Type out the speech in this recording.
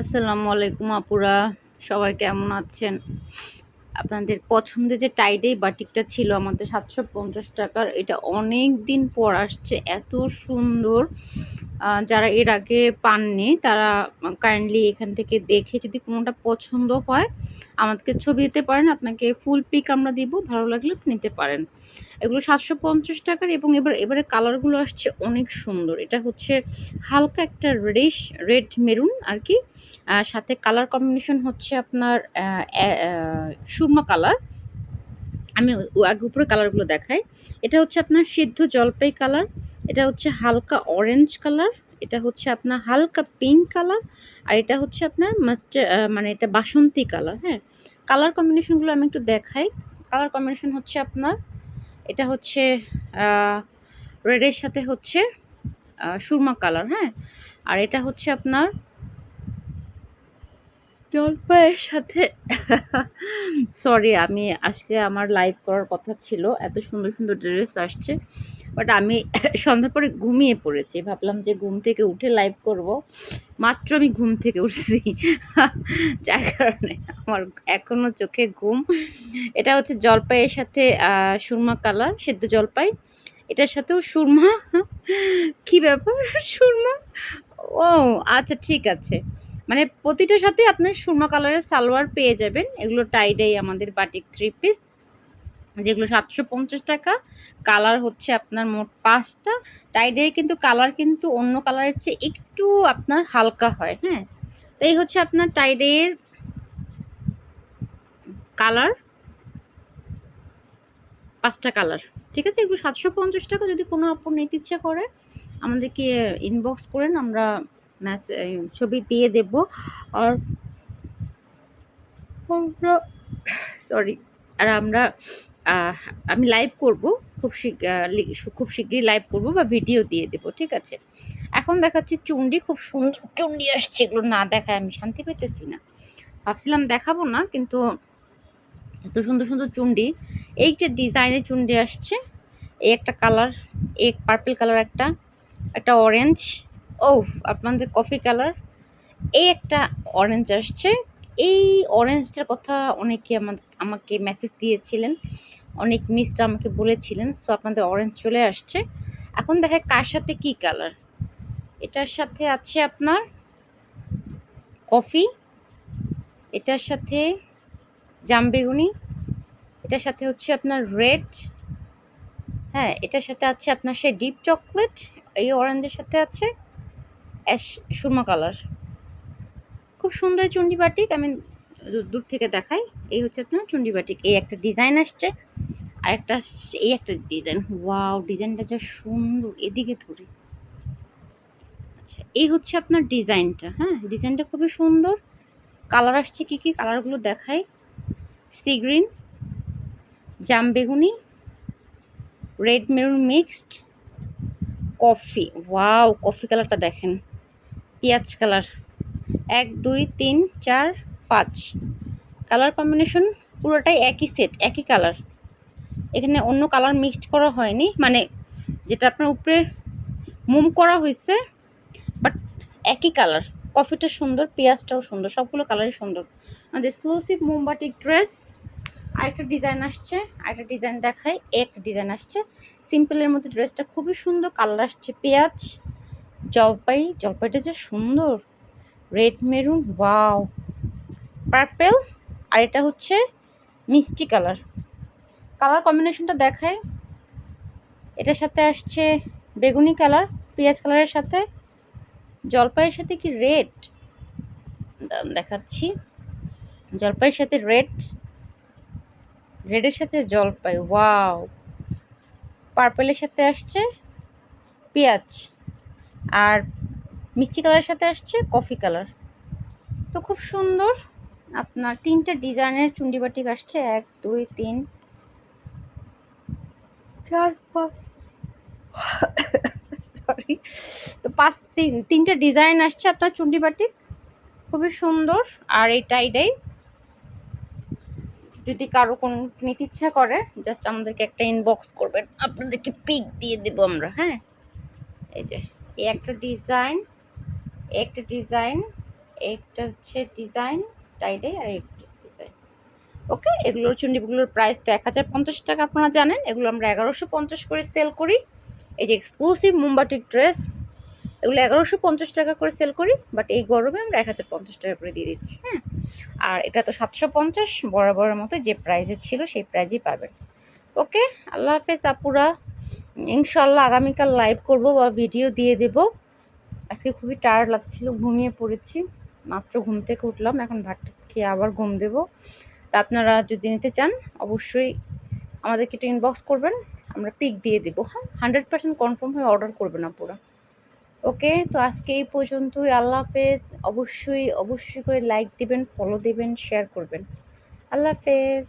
আসসালামু আলাইকুম আপুরা, সবাই কেমন আছেন? আপনাদের পছন্দের যে টাইডেই বাটিকটা ছিল আমাদের সাতশো পঞ্চাশ টাকার, এটা অনেক দিন পর আসছে, এত সুন্দর। যারা এর আগে পাননি, তারা কাইন্ডলি এখান থেকে দেখে যদি কোনোটা পছন্দ হয়, আমাদেরকে ছবি দিতে পারেন। আপনাকে ফুল পিক আমরা দিব, ভালো লাগলে নিতে পারেন। এগুলো সাতশো পঞ্চাশ টাকার এবং এবার, এবারে কালারগুলো আসছে অনেক সুন্দর। এটা হচ্ছে হালকা একটা রেডিশ রেড মেরুন আর কি সাথে কালার কম্বিনেশন হচ্ছে আপনার সুরমা কালার আমি আগে উপরে কালারগুলো দেখাই। এটা হচ্ছে আপনার সিদ্ধ জলপাই কালার এটা হচ্ছে হালকা অরেঞ্জ কালার এটা হচ্ছে আপনার হালকা পিঙ্ক কালার আর এটা হচ্ছে আপনার মাস্টার মানে এটা বাসন্তী কালার হ্যাঁ? কালার কম্বিনেশনগুলো আমি একটু দেখাই। কালার কম্বিনেশন হচ্ছে আপনার, এটা হচ্ছে রেডের সাথে হচ্ছে সুরমা কালার হ্যাঁ? আর এটা হচ্ছে আপনার জলপাইয়ের সাথে সরি আমি আজকে আমার লাইভ করার কথা ছিল। এত সুন্দর সুন্দর ড্রেস আসছে। বাট আমি সন্ধ্যার পরে ঘুমিয়ে পড়েছি। ভাবলাম যে ঘুম থেকে উঠে লাইভ করব। মাত্র আমি ঘুম থেকে উঠছি। যার কারণে আমার এখনও চোখে ঘুম। এটা হচ্ছে জলপাইয়ের সাথে সুরমা কালার, সেদ্ধ জলপাই। এটার সাথেও সুরমা। কি ব্যাপার? সুরমা? ও আচ্ছা ঠিক আছে। মানে প্রতিটার সাথে আপনার সুরমা কালারের সালোয়ার পেয়ে যাবেন। এগুলো টাইডাই আমাদের বাটিক থ্রি পিস যেগুলো সাতশো পঞ্চাশ টাকা। কালার হচ্ছে আপনার মোট পাঁচটা। টাইডাই কিন্তু কালার কিন্তু অন্য কালারের চেয়ে একটু আপনার হালকা হয় হ্যাঁ? তো এই হচ্ছে আপনার টাইডের কালার পাঁচটা কালার ঠিক আছে? এগুলো সাতশো পঞ্চাশ টাকা যদি কোনো আপু নিতে ইচ্ছা করে, আমাদেরকে ইনবক্স করেন, আমরা ছবি দিয়ে দেব। আর সরি আর আমরা আমি লাইভ করব, খুব খুব শীঘ্রই লাইভ করব বা ভিডিও দিয়ে দেব, ঠিক আছে? এখন দেখাচ্ছি চুন্ডি, খুব সুন্দর চুন্ডি আসছে, এগুলো না দেখায় আমি শান্তি পেতেছি না। ভাবছিলাম দেখাবো না, কিন্তু এত সুন্দর সুন্দর চুন্ডি এইটা ডিজাইনের চুন্ডি আসছে, এই একটা কালার এক পার্পল কালার একটা একটা অরেঞ্জ ও আপনাদের কফি কালার এই একটা অরেঞ্জ আসছে। এই অরেঞ্জটার কথা অনেকে আমাকে মেসেজ দিয়েছিলেন। অনেক মিসরা আমাকে বলেছিলেন সো আপনাদের অরেঞ্জ চলে আসছে। এখন দেখে কার সাথে কি কালার এটার সাথে আছে আপনার কফি এটার সাথে জামবেগুনি এটার সাথে হচ্ছে আপনার রেড হ্যাঁ এটার সাথে আছে আপনার সেই ডিপ চকলেট এই অরেঞ্জের সাথে আছে। অ্যাশ, সুরমা কালার। খুব সুন্দর চুন্ডি বাটিক, আমি দূর- থেকে দেখাই। এই হচ্ছে আপনার চুন্ডি বাটিক। এই একটা ডিজাইন আসছে, আর একটা এই একটা ডিজাইন। ওয়াও, ডিজাইনটা যা সুন্দর, এদিকে ধরে। আচ্ছা এই হচ্ছে আপনার ডিজাইনটা হ্যাঁ? ডিজাইনটা খুবই সুন্দর। কালার আসছে কী কী? কালারগুলো দেখাই। সি গ্রিন, জাম বেগুনি, red maroon mixed, coffee. Wow, coffee কালারটা দেখেন। পেঁয়াজ কালার। এক, দুই, তিন, চার, পাঁচ। কালার কম্বিনেশন পুরোটাই একই সেট একই কালার। এখানে অন্য কালার মিক্সড করা হয়নি মানে যেটা আপনার উপরে মোম করা হয়েছে বাট একই কালার। কফিটা সুন্দর, পেঁয়াজটাও সুন্দর, সবগুলো কালারই সুন্দর। আমাদের এক্সক্লুসিভ মোমবাটিক ড্রেস আরেকটা ডিজাইন আসছে, আরেকটা ডিজাইন দেখায় এক ডিজাইন আসছে। সিম্পলের মধ্যে ড্রেসটা খুবই সুন্দর কালার আসছে, পেঁয়াজ। জলপাই, জলপাইটা যে সুন্দর। রেড মেরুন ওয়াও পার্পেল আর এটা হচ্ছে মিষ্টি কালার কালার কম্বিনেশনটা দেখায়। এটার সাথে আসছে বেগুনি কালার পেঁয়াজ কালারের সাথে। জলপাইয়ের সাথে কি রেড দেখাচ্ছি। জলপাইয়ের সাথে রেড রেডের সাথে জলপাই ওয়াও পার্পেলের সাথে আসছে পেঁয়াজ। আর মিষ্টি কালারের সাথে আসছে কফি কালার। তো খুব সুন্দর আপনার তিনটা ডিজাইনের চুন্ডি বাটিক আসছে। এক, দুই, তিন। চার, পাঁচ। সরি তো পাঁচ, তিন, তিনটা ডিজাইন আসছে আপনার চুন্ডি বাটিক। খুবই সুন্দর। আর এই টাইডাই যদি কারও কোনো নিতে ইচ্ছা করে জাস্ট আমাদেরকে একটা ইনবক্স করবেন। আপনাদেরকে পিক দিয়ে দেবো আমরা হ্যাঁ? এই যে। একটা ডিজাইন একটা ডিজাইন, একটা হচ্ছে ডিজাইন, টাইডে আর একটা ডিজাইন। ওকে? এগুলোর চুন্ডিগুলোর প্রাইস তো এক হাজার পঞ্চাশ টাকা আপনারা জানেন। এগুলো আমরা এগারোশো পঞ্চাশ করে সেল করি। এই যে এক্সক্লুসিভ মোমবাটির ড্রেস এগুলো এগারোশো পঞ্চাশ টাকা করে সেল করি বাট এই গরমে আমরা এক হাজার পঞ্চাশ টাকা করে দিয়ে দিচ্ছি হ্যাঁ? আর এটা তো সাতশো পঞ্চাশ, বরাবরের মতো যে প্রাইজে ছিল সেই প্রাইজেই পাবেন। ওকে? আল্লাহ হাফেজ, আপুরা। ইনশাল্লাহ আগামীকাল লাইভ করব বা ভিডিও দিয়ে দেব। আজকে খুবই টায়ার্ড লাগছিল, ঘুমিয়ে পড়েছি। মাত্র ঘুম থেকে উঠলাম, এখন ভাত খেয়ে আবার ঘুম দেবো। তা আপনারা যদি নিতে চান, অবশ্যই আমাদেরকে একটু ইনবক্স করবেন, আমরা পিক দিয়ে দেবো। হ্যাঁ হান্ড্রেড পার্সেন্ট কনফার্ম হয়ে অর্ডার করবেন পুরো ওকে, তো আজকে এই পর্যন্তই, আল্লাহ হাফেজ। অবশ্যই অবশ্যই করে লাইক দিবেন ফলো দিবেন শেয়ার করবেন। আল্লাহ হাফেজ।